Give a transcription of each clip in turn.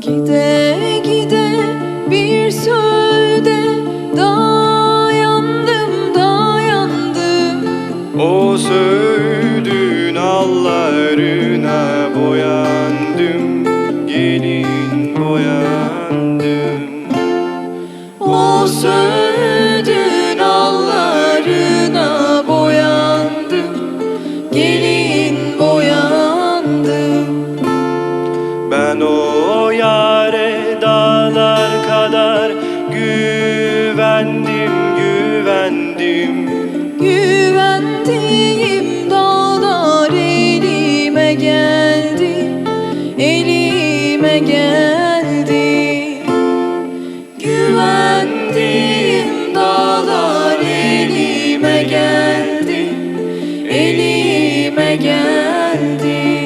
Gide gide bir sözde dayandım dayandım. O söğüdün allarına boyandım Gelin boyandım Güvendiğim dağlar elime geldi Elime geldi. Güvendiğim dağlar elime geldi Elime geldi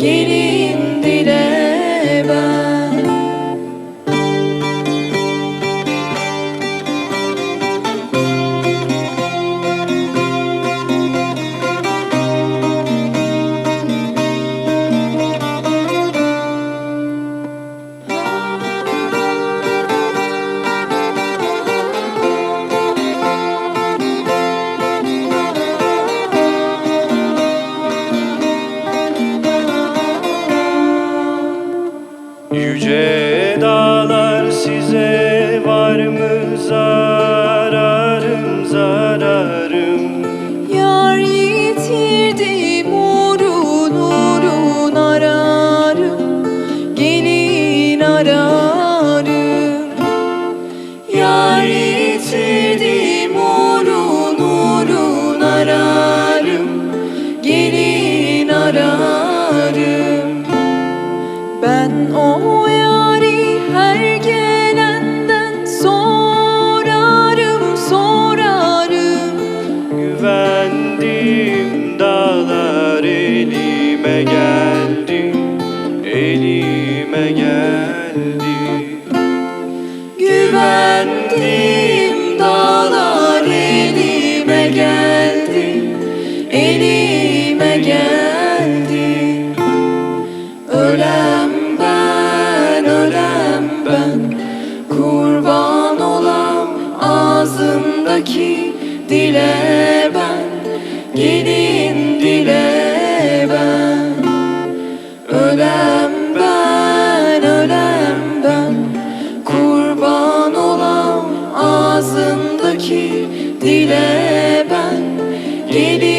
ben desire. Geldi Elime geldi. Güvendim dağlar elime geldi Elime geldi. Ölem ben, ölem ben Kurban olan ağzımdaki dile ben bile ben gelirim